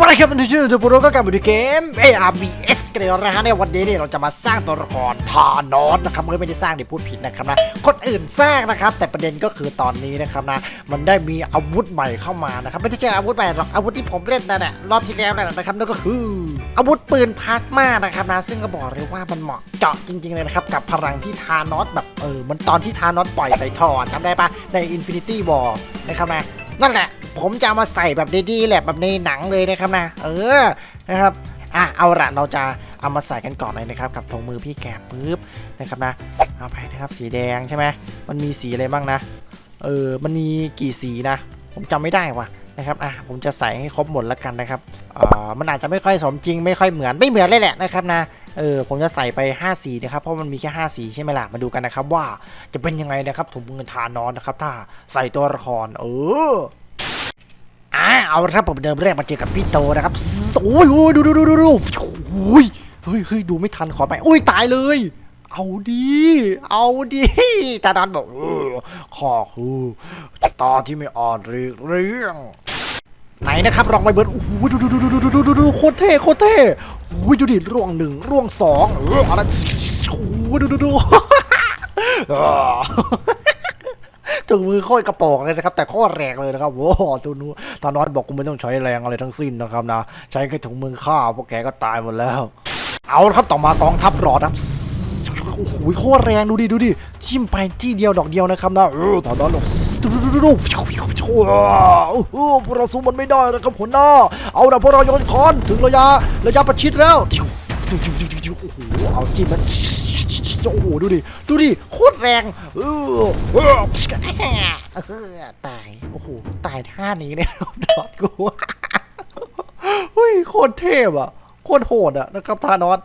วัสดีครับทุกท่านทุกคนก็กลับมาดูเกม ARBS กันแล้วนะฮะในวันนี้เนี่ยเราจะมาสร้างตัวละครทานอสนะครับไม่ได้สร้างเดี๋ยวพูดผิดนะครับนะคนอื่นสร้างนะครับ แต่ประเด็นก็คือตอนนี้นะครับนะมันได้มีอาวุธใหม่เข้ามานะครับไม่ได้ใช่อาวุธใหม่หรอกอาวุธที่ผมเล่นนั่นแหละรอบที่แล้วนั่นแหละนะครับนั่นก็คือ อาวุธปืนพลาสมานะครับนะซึ่งก็บอกเลยว่ามันเหมาะเจาะจริงๆเลยนะครับกับพลังที่ทานอสแบบเออมันตอนที่ทานอสปล่อยใส่ท่อจำได้ปะใน Infinity War นะครับนะ นั่นแหละ ผมจะเอามาใส่แบบดีๆแหละแบบในหนังเลยนะครับนะ เออนะครับอะเอาละเราจะเอามาใส่กันก่อนเลยนะครับ กับธงมือพี่แกะปึ๊บนะครับนะเอาไปนะครับสีแดงใช่ไหมมันมีสีอะไรบ้างนะ เออมันมีกี่สีนะ ผมจำไม่ได้ว่ะนะครับอะผมจะใส่ให้ครบหมดแล้วกันนะครับอ่ามันอาจจะไม่ค่อยสมจริงไม่ค่อยเหมือนไม่เหมือนเลยแหละนะครับนะ เออผมจะใส่ไป 5 สีนะครับเพราะมันมีแค่ 5 สีใช่ไหมล่ะมาดูกันนะครับ ว่าจะเป็นยังไงนะครับถุงมือทานอนนะครับ ถ้าใส่ตัวละครเอออ่าเอาละครับผมเดิมแรกมาเจอกับพี่โตนะครับโอ้ยโอ้ยดูดูดูดูดูโอ้ยเฮ้ยเฮ้ยดูไม่ทันขอไปโอ้ยตายเลย เอาดีเอาดีตาดอนบอกข้อคือตาที่ไม่อ่อนเรื่องเรื่อง ไหนนะครับลองไปเบิร์ดโอ้โหดูดูดูดูดูดูดูดูโคตรเท่โคตรเท่โอ้ยดูดิร่วงหนึ่งร่วงสองเอออะไรโอ้โหดูดูดูถึงมือโค่อยกระปรงเลยนะครับ แต่โคตรแรงเลยนะครับโว้ตัวนู้ตอนนอตบอกกูไม่ต้องใช้แรงอะไรทั้งสิ้นนะครับนะ ใช้แค่ถุงมือฆ่าพวกแกก็ตายหมดแล้ว เอาละครับต่อมากองทัพรอครับโอ้โหโคตรแรงดูดิดูดิจิ้มไปที่เดียวดอกเดียวนะครับนะเออตอนนั้นหรอกดูดูดูดู โอ้โหพวกเราสู้มันไม่ได้นะครับหัวหน้า เอาละพวกเราโยนคอนถึงระยะระยะประชิดแล้วโอ้โหเอาจิ้มมันโอ้โหดูดิดูดิโคตรแรงเออเออเออตายโอ้โหตายท่านี้เนี่ยดอดกูเฮ้ยโคตรเทพอะโคตรโหดอะนะครับทานอส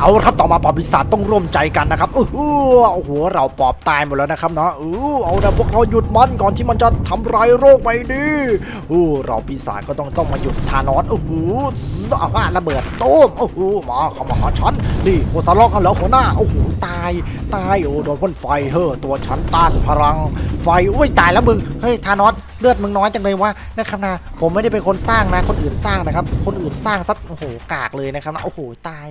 เอาครับต่อมาปอบปีศาจต้องร่วมใจกันนะครับเออโอ้โหเราปอบตายหมดแล้วนะครับเนาะเออเอาละพวกเราหยุดมันก่อนที่มันจะทำลายโรคไปดิโอ้เราปีศาจก็ต้องต้องมาหยุดทานอสโอ้โห อาว่าระเบิดตูมโอ้โหมาเขามาหาฉันนี่โอซาล็อกกันแล้วหัวหน้าโอ้โหตายตายโอ้โดนพ่นไฟเฮ้อตัวฉันต้านพลังไฟอุ้ยตายแล้วมึงเฮ้ยทานอสเลือดมึงน้อยจังเลยวะนะครับนะผมไม่ได้เป็นคนสร้างนะคนอื่นสร้างนะครับ คนอื่นสร้างซัดโอ้โหกากเลยนะครับนะโอ้โหตาย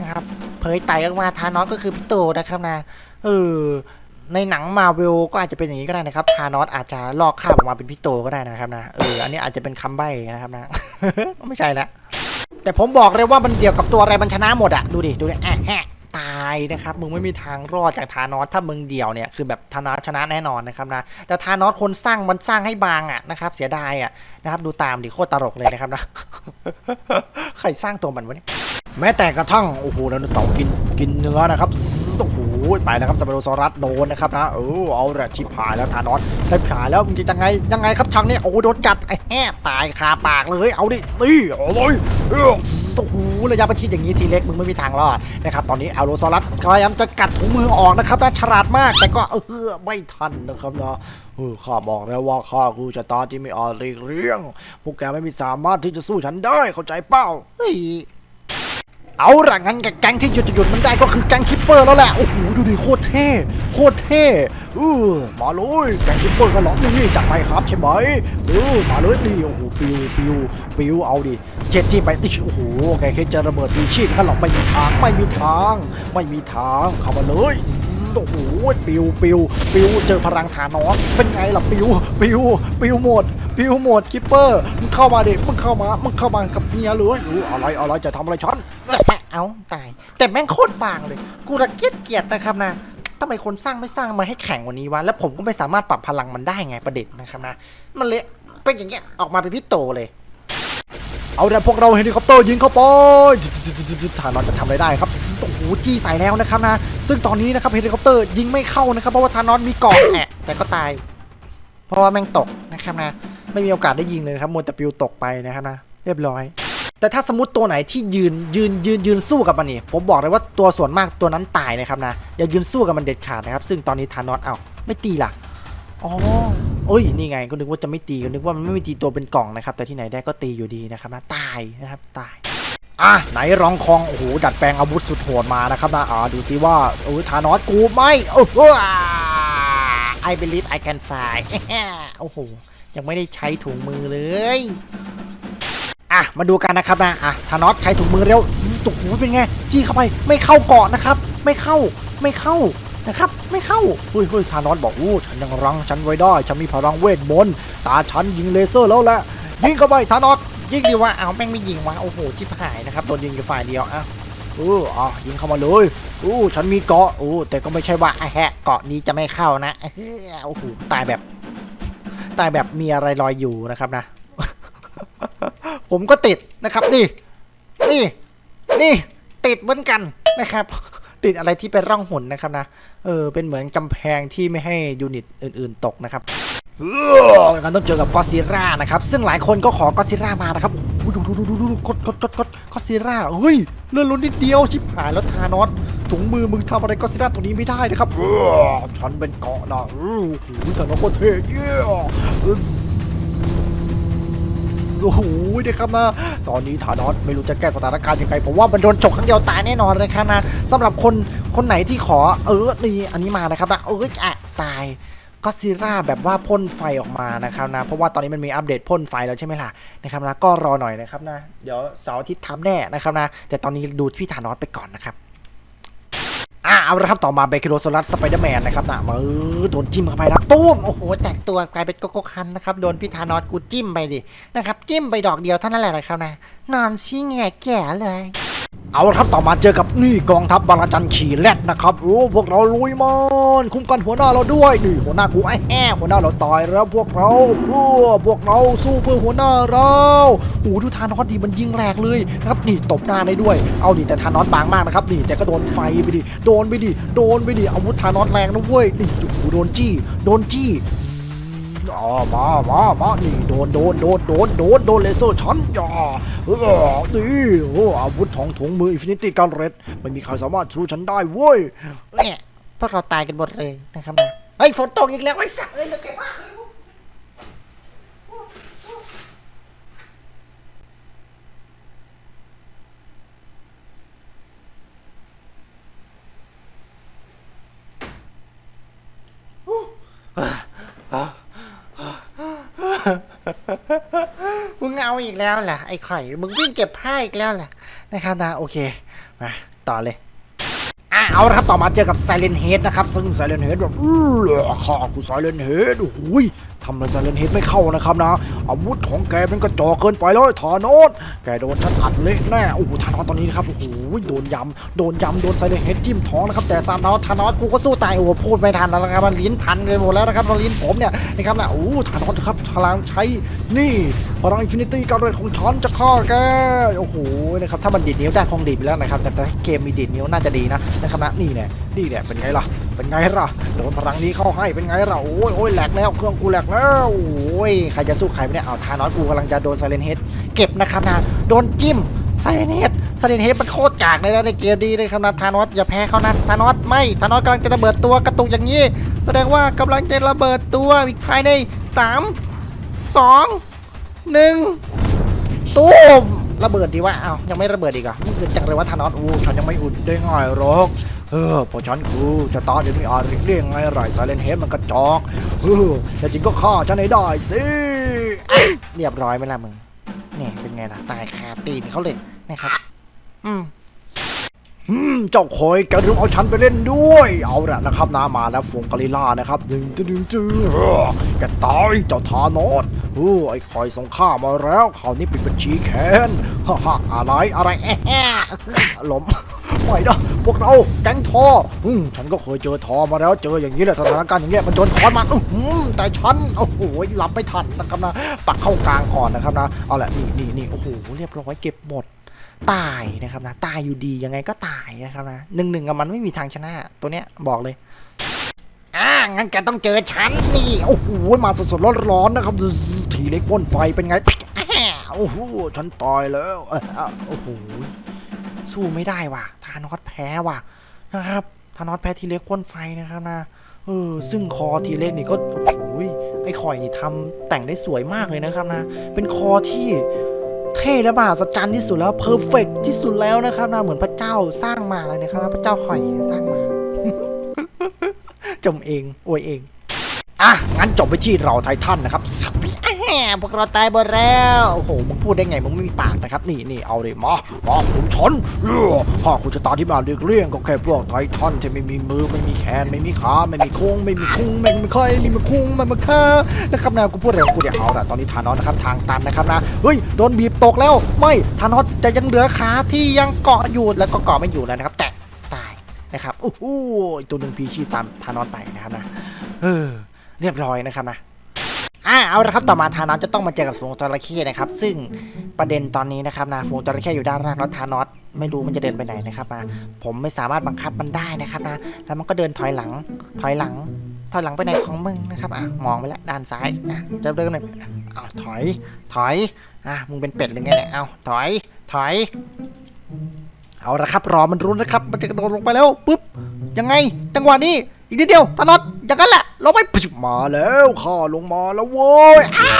นะครับเผยไตออกมาทานอสก็คือพี่โตนะครับนะเออในหนังมาเวลก็อาจจะเป็นอย่างนี้ก็ได้นะครับทานอสอาจจะลอกคราบออกมาเป็นพี่โตก็ได้นะครับนะเอออันนี้อาจจะเป็นคำใบ้นะครับนะไม่ใช่ละ แต่ผมบอกเลยว่ามันเดียวกับตัวอะไรมันชนะหมดอะดูดิดูดิแอะแฮะตายนะครับมึงไม่มีทางรอดจากทานอสถ้ามึงเดียวเนี่ยคือแบบธานอสชนะแน่นอนนะครับนะแต่ทานอสคนสร้างมันสร้างให้บางอะนะครับเสียดายอะนะครับดูตามดิโคตรตลกเลยนะครับนะใครสร้างตัวมันวะเนี่ยแม้แต่กระทั่งโอ้โหไดโนเสาร์กินกินเนื้อนะครับ โอ้โหไปแล้วครับสเปโรซอรัสโดนนะครับนะเออเอาละชิบหายแล้วทานอสได้ผายแล้วมึงจะยังไงยังไงครับชังเนี่ยโอ้โหโดนกัดไอ้แห่ตายคาปากเลยเอาดินี่เอาเลยเออโอ้โหระยะประชิดอย่างนี้ทีเล็กมึงไม่มีทางรอดนะครับตอนนี้เอลโรซอรัสพยายามจะกัดถุงมือออกนะครับนะฉลาดมากแต่ก็เออไม่ทันนะครับเนาะข้าบอกแล้วว่าข้าคือชะตาที่ไม่อ่อนเรื่องพวกแกไม่มีสามารถที่จะสู้ฉันได้เข้าใจเป้าเฮ้ย เอาละงั้นกับแก๊งที่หยุดหยุดมันได้ก็คือแก๊งคิปเปอร์แล้วแหละ โอ้โห ดูดิโคตรเท่โคตรเท่เออมาเลยแก๊งคิปเปอร์ก็หลอกนี่จัดไปครับใช่ไหมเออมาเลยนี่โอ้โหปิวปิวปิวเอาดิเจ็ดจี้ไปติโอ้โหแกเคยเจะระเบิดมีชีพกันหรอกไม่มีทางไม่มีทาง ไม่มีทางเข้ามาเลย โอ้โหปิวปิวปิวเจอพลังฐานอสเป็นไงล่ะปิวปิวปิวหมดพิวหมดคิปเปอร์มึงเข้ามาดิมึงเข้ามามึงเข้ามากับเมียหรืออยู่อะไรอะไรจะทำอะไรฉันเอาตายแต่แม่งโคตรบางเลยกูระเกียดเกียดนะครับนะทำไมคนสร้างไม่สร้างมาให้แข็งกว่านี้วะแล้วผมก็ไม่สามารถปรับพลังมันได้ไงประเด็นนะครับนะมันเละเป็นอย่างเงี้ยออกมาเป็นพี่โตเลย เอาแต่พวกเราเฮลิคอปเตอร์ยิงเข้าไปฐานเราจะทำอะไรได้ครับโอ้โหจี้ใส่แล้วนะครับนะ ซึ่งตอนนี้นะครับเฮลิคอปเตอร์ยิงไม่เข้านะครับเพราะว่าทานอสมีเกาะแอะแต่ก็ตาย เพราะว่าแม่งตกนะครับนะ ไม่มีโอกาสได้ยิงเลยครับมัวแต่ปิวตกไปนะครับนะ เรียบร้อย แต่ถ้าสมมติตัวไหนที่ยืนยืนยืนยืนสู้กับมันนี่ผมบอกเลยว่าตัวส่วนมากตัวนั้นตายนะครับนะอย่ายืนสู้กับมันเด็ดขาดนะครับ ซึ่งตอนนี้ทานอสเอาไม่ตีล่ะ อ๋อเอ้ย นี่ไง ก็นึกว่าจะไม่ตีก็นึกว่ามันไม่ตีตัวเป็นกล่องนะครับ แต่ที่ไหนได้ก็ตีอยู่ดีนะครับนะ ตายนะครับ ตาย อะ ไหนรองคอง โอ้โห ดัดแปลงอาวุธสุดโหดมานะครับนะ อ่า ดูซิว่า โอ้ยทานอสกูไม่ โอ้โห I believe I can fly โอ้โห ยังไม่ได้ใช้ถุงมือเลย อะ มาดูกันนะครับนะ อะ ธานอสใช้ถุงมือเร็วตุกหูเป็นไง จี้เข้าไป ไม่เข้าเกาะนะครับ ไม่เข้า ไม่เข้า นะครับ ไม่เข้าเฮ้ยเฮ้ยธานอสบอกอู้ฉันยังรังฉันไว้ได้ ฉันมีพลังเวทมนต์ ตาฉันยิงเลเซอร์แล้วแหละยิงเข้าไปธานอสยิงดีว่าเอาแม่งไม่ยิงวะโอ้โหชิบหายนะครับโดนยิงอยู่ฝ่ายเดียวอะเอออะยิงเข้ามาเลยอู้ฉันมีเกาะอู้แต่ก็ไม่ใช่ว่าไอแฮะเกาะนี้จะไม่เข้านะโอ้โหตายแบบ ตายแบบมีอะไรลอยอยู่นะครับนะ ผมก็ติดนะครับนี่ นี่ นี่ ติดเหมือนกันนะครับ ติดอะไรที่เป็นร่องหุ่นนะครับนะ เออ เป็นเหมือนกำแพงที่ไม่ให้ยูนิตอื่น ๆ ตกนะครับเอองั้นต้องเจอกับกอซิร่านะครับ ซึ่งหลายคนก็ขอกอซิร่ามานะครับโอ้ดูดูดูดูดูกดกดกดกดกอซิร่าเฮ้ยเลื่อนลุ้นนิดเดียวชิบหายแล้วทานอสถุงมือมึงทำอะไรกอซิร่าตัวนี้ไม่ได้นะครับฉันเป็นเกาะนะโอ้โหทานอสโคตรเท่เย้ เออโอ้โหนะครับนะตอนนี้ฐานอสไม่รู้จะแก้สถานการณ์ยังไงผมว่ามันโดนฉกครั้งเดียวตายแน่นอนเลยครับนะสำหรับคนคนไหนที่ขอเออนี่อันนี้มานะครับนะเอออะตายก็ซีร่าแบบว่าพ่นไฟออกมานะครับนะ เพราะว่าตอนนี้มันมีอัปเดตพ่นไฟแล้วใช่ไหมล่ะนะครับนะก็รอหน่อยนะครับนะ เดี๋ยวเสาร์อาทิตย์ทำแน่นะครับนะ แต่ตอนนี้ดูพี่ฐานอสไปก่อนนะครับ อะเอาละครับต่อมาเบคิโรโซลัสสไปเดอร์แมนนะครับนะมาเออโดนจิ้มเข้าไปนะตุ้มโอ้โหแตกตัวกลายเป็นโกโก้คันนะครับโดนพิธานอสกูจิ้มไปดินะครับจิ้มไปดอกเดียวเท่านั้นแหละนะครับนะนอนชี้แง่แก่เลย เอาละครับต่อมาเจอกับนี่กองทัพบาราจันขี่แรดนะครับโอ้พวกเราลุยมันคุ้มกันหัวหน้าเราด้วยนี่หัวหน้ากูไอ้แห่หัวหน้าเราตายแล้วพวกเราเออพวกเราสู้เพื่อหัวหน้าเราโอ้ดูทานอสดีมันยิงแรงเลยนะครับนี่ตบหน้าได้ด้วย เอาดิแต่ทานอสบางมากนะครับนี่แต่ก็โดนไฟไปดิโดนไปดิโดนไปดิอาวุธทานอสแรงนะเว้ยนี่โอ้โหโดนจี้โดนจี้ อ๋อมามามานี่โดนโดนโดนโดนโดนโดนเลเซอร์ช็อตอย่าเออนี่โอ้อาวุธของถุงมืออินฟินิตี้การเรดไม่มีใครสามารถสู้ฉันได้เว้ยเนี่ยพวกเราตายกันหมดเลยนะครับนะเฮ้ยฝนตกอีกแล้วไอ้สัตว์เอ้ยเลือแกบ้า อาอีกแล้วแหละไอ้ไข่มึงวิ่งเก็บผ้าอีกแล้วแหละนะครับนะโอเคมาต่อเลยอะเอาละครับต่อมาเจอกับไซเลนเฮดนะครับ ซึ่งไซเลนเฮดแบบอื้อข้ากูไซเลนเฮดโอ้ย ทำอะไร Silent Head ไม่เข้านะครับนะ อาวุธของแกเป็นกระจอกเกินไปเลยทานอสแกโดนฉันอัดเละแน่โอ้โหทานอสตอนนี้นะครับโอ้โหโดนยำโดนยำโดน Silent Head จิ้มท้องนะครับแต่ซานอสทานอสกูก็สู้ตายโอ้โหพูดไม่ทันแล้วนะครับมันลิ้นพันเลยหมดแล้วนะครับลิ้นผมเนี่ยนะครับนะโอ้ทานอสครับพลังใช้นี่พลังอินฟินิตี้การเรดของฉันจะฆ่าแกโอ้โหนะครับถ้ามันดีดนิ้วได้คงดีดไปแล้วนะครับแต่เกมมีดีดนิ้วน่าจะดีนะนะครับนะนี่เนี่ยนี่เนี่ยเป็นไงล่ะ เป็นไงล่ะโดนพลังนี้เข้าให้เป็นไงล่ะโอ้ยโอ้ยแหลกแล้วเครื่องกูแหลกแล้วโอ้ยใครจะสู้ใครไม่ได้เอาทานอสกูกำลังจะโดนไซเลนเฮดเก็บนะครับนะโดนจิ้มไซเลนเฮดไซเลนเฮดมันโคตรกากเลยนะในเกมดีเลยครับนะทานอสอย่าแพ้เขานะทานอสไม่ทานอสกำลังจะระเบิดตัวกระตุกอย่างนี้ แสดงว่ากำลังจะระเบิดตัวอีกภายในสามสองหนึ่งตูมระเบิดดีว่าอ้าวยังไม่ระเบิดอีกอะมันเกิดจากอะไรวะทานอสอู้ฉันยังไม่อุ่นด้ง่ายหรอก เออพอฉันกูจะตาเดี๋ยวนี้อาริเรียงไงไรซาเลนเฮดมันกระจอกเออแต่จริงก็ฆ่าฉันให้ได้สิเรียบร้อยไหมล่ะมึงนี่เป็นไงล่ะตายคาตีนเขาเลยนะครับ อืมอืมเจ้าคอยแกลืมเอาฉันไปเล่นด้วย เอาละนะครับนามาแล้วฟงกอริล่านะครับดึงดึงดึงดึงเออแกตายเจ้าทานอสเออไอ้คอยส่งข้ามาแล้วคราวนี้ปิดบัญชีแค้นฮ่าฮ่าอะไรอะไรแอะแอะล้มไม่นะ พวกเราแก๊งทออืมฉันก็เคยเจอทอมาแล้วเจออย่างนี้แหละสถานการณ์อย่างเงี้ยมันโดนทอนมาอื้อหือแต่ฉันโอ้โหหลับไม่ทันนะครับนะปักเข้ากลางก่อนนะครับนะเอาละนี่นี่นี่โอ้โหเรียบร้อยเก็บหมดตายนะครับนะตายอยู่ดียังไงก็ตายนะครับนะหนึ่งหนึ่งกับมันไม่มีทางชนะ ตัวเนี้ยบอกเลยอ่างั้นแกต้องเจอฉันนี่โอ้โหมาสดๆร้อนๆนะครับทีเล็กพ่นไฟเป็นไงโอ้โหฉันตายแล้วโอ้โห สู้ไม่ได้ว่ะทานอสแพ้ว่ะนะครับทานอสแพ้ทีเล็กพ่นไฟนะครับนะเออซึ่งคอทีเล็กนี่ก็โอ้โหไอ้คอยนี่ทำแต่งได้สวยมากเลยนะครับนะ เป็นคอที่เท่และมหัศจรรย์ที่สุดแล้วเพอร์เฟกที่สุดแล้วนะครับนะเหมือนพระเจ้าสร้างมาเลยนะครับพระเจ้าข่อยสร้างมาจมเองอวยเอง อะ งั้นจบไปที่เราไททันนะครับพวกเราตายหมดแล้ว โอ้โห มึงพูดได้ไง มึงไม่มีปากนะครับ นี่นี่เอาเลยมามาคุณชนพ่อคุณจะตาที่มาเรียกเรียงก็แค่พวกไททันที่ไม่มีมือ ไม่มีแขน ไม่มีขา ไม่มีโค้ง ไม่มีคุ้ง ไม่มีใครไม่มีคุ้งไม่มีขานะครับนะกูพูดอะไรงกูเดี๋ยวเอาละตอนนี้ทานอสนะครับ ทางตันนะครับนะ เฮ้ย โดนบีบตกแล้ว ไม่ ทานอสจะยังเหลือขาที่ยังเกาะอยู่ แล้วก็เกาะไม่อยู่แล้วนะครับ แต่ตายนะครับ โอ้โหอีกตัวหนึ่งพีชีพตามทานอสไปนะครับนะ เออ เรียบร้อยนะครับนะอ่าเอาละครับต่อมาทานอสจะต้องมาเจอกับฝูงจระเข้นะครับ ซึ่งประเด็นตอนนี้นะครับนะฝูงจระเข้อยู่ด้านล่างแล้วทานอสไม่รู้มันจะเดินไปไหนนะครับนะผมไม่สามารถบังคับมันได้นะครับนะแล้วมันก็เดินถอยหลัง ถอยหลัง ถอยหลังไปไหนของมึงนะครับอะมองไปแล้วด้านซ้ายอะจะเดินหน่อยอ้าวถอยถอยอะมึงเป็นเป็ดหรือไงเนี่ยเอาถอยถอย เอาละครับรอมันรุนนะครับ มันจะโดดลงไปแล้วปุ๊บยังไงจังหวะนี้อีกนิดเดียวธนอต อย่างนั้นแหละลงไปปุ๊บมาแล้วข้าลงมาแล้วโว้ยอ้า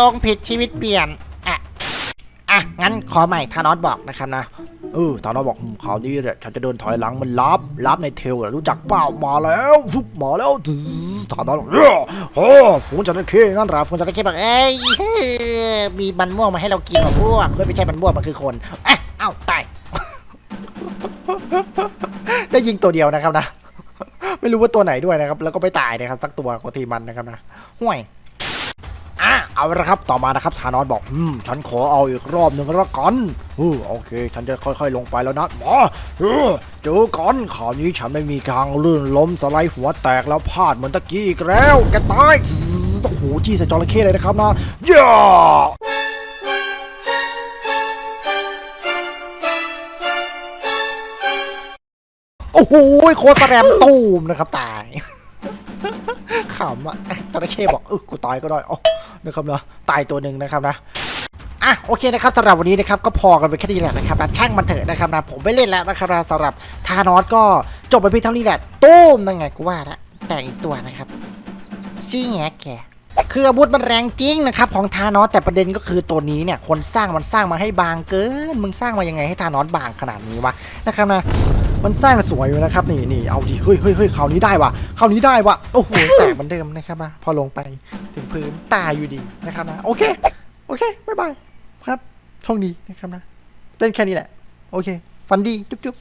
ลงผิดชีวิตเปลี่ยนอะอะงั้นขอใหม่ธานอสบอกนะครับนะเออธานอสบอกอืมคราวนี้เนี่ยฉันจะเดินถอยหลังมันลับลับในเทลอะรู้จักเปล่ามาแล้วฟุบมาแล้วตึ๊ดธานอสบอกเออโอ้ฝูงจระเข้งั้นเหรอฝูงจระเข้บอกเอ้ยเฮ้ยมีมันม่วงมาให้เรากินเหรอพวกเฮ้ยไม่ใช่มันม่วงมันคือคนเอ๊ะเอ้าตายได้ยิงตัวเดียวนะครับนะ ไม่รู้ว่าตัวไหนด้วยนะครับ แล้วก็ไม่ตายนะครับสักตัวของทีมันนะครับนะห่วยอะเอาละครับต่อมานะครับธานอสบอกอืมฉันขอเอาอีกรอบหนึ่งแล้วกันอือโอเค ฉันจะค่อยๆ ลงไปแล้วนะหมอเออเจอกันคราวนี้ฉันไม่มีทางลื่นล้มสไลด์หัวแตกแล้วพลาดเหมือนตะกี้อีกแล้วแกตายโอ้โหจี้ใส่จระเข้เลยนะครับนะย่า อ้โหโคตรแรมตูมนะครับตายขำอะเอ๊ะจระเข้บอกเออกูตายก็ได้อ๋อนะครับเนาะตายตัวหนึ่งนะครับนะอะโอเคนะครับสำหรับวันนี้นะครับก็พอกันไปแค่นี้แหละนะครับนะช่างมันเถอะนะครับนะผมไม่เล่นแล้วนะครับนะสำหรับทานอสก็จบไปเพียงเท่านี้แหละตูมนั่นไงกูว่าละแต่อีกตัวนะครับซี่แงแกคืออาวุธมันแรงจริงนะครับของทานอสแต่ประเด็นก็คือตัวนี้เนี่ยคนสร้างมันสร้างมาให้บางเกินมึงสร้างมายังไงให้ทานอสบางขนาดนี้วะนะครับนะ มันสร้างสวยอยู่นะครับนี่นี่เอาดิเฮ้ยเฮ้ยเฮ้ยคราวนี้ได้ว่ะคราวนี้ได้ว่ะโอ้โหแตกเหมือนเดิมนะครับนะพอลงไปถึงพื้นตายอยู่ดีนะครับนะโอเคโอเคบ๊ายบายครับโชคดีนะครับนะเล่นแค่นี้แหละโอเค ฟันดีจุ๊บจุ๊บ